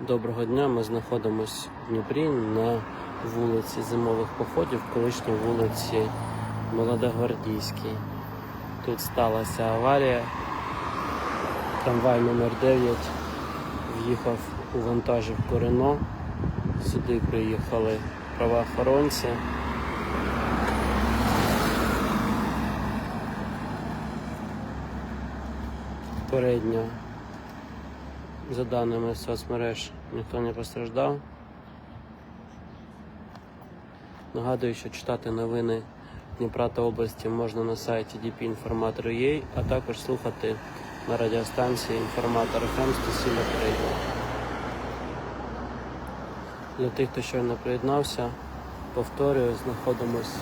Доброго дня. Ми знаходимося в Дніпрі на вулиці зимових походів, колишній вулиці Молодогвардійській. Тут сталася аварія. Трамвай номер 9 в'їхав у вантажівку Рено. Сюди приїхали правоохоронці. Попередньо за даними соцмереж ніхто не постраждав. Нагадую, що читати новини Дніпра та області можна на сайті dpinformator.ua, а також слухати на радіостанції інформатор FM 107 Для тих, хто щойно приєднався, повторюю, знаходимось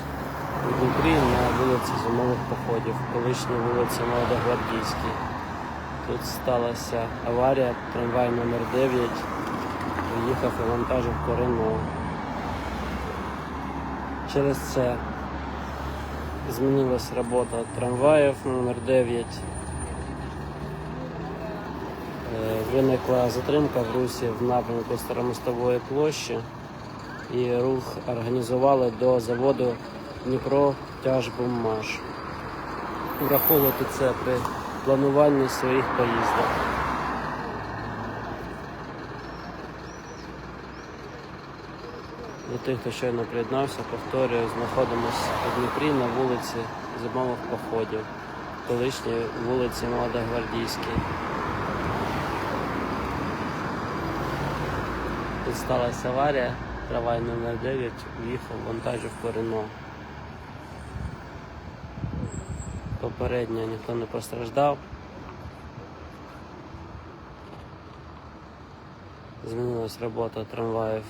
у Дніпрі на вулиці Зимових походів, колишній вулиці Молодогвардійській. Тут сталася аварія, трамвай номер 9 приїхав і вантажив Рено. Через це змінилась робота трамваїв номер 9 Е, Виникла затримка в русі в напрямку Старомостової площі і рух організували до заводу Дніпро Тяжбуммаш. Враховувати це при плануванні своїх поїздок. Для тих, хто щойно приєднався, повторюю, знаходимося у Дніпрі на вулиці зимових походів, колишньої вулиці Молодогвардійській. Тут сталася аварія, трамвай номер 9 в'їхав в вантажівку Рено. Попередньо ніхто не постраждав. Змінилась робота трамваїв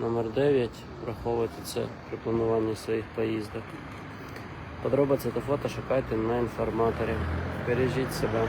номер 9 Враховуйте це при плануванні своїх поїздок. Подробиці та фото шукайте на інформаторі. Бережіть себе.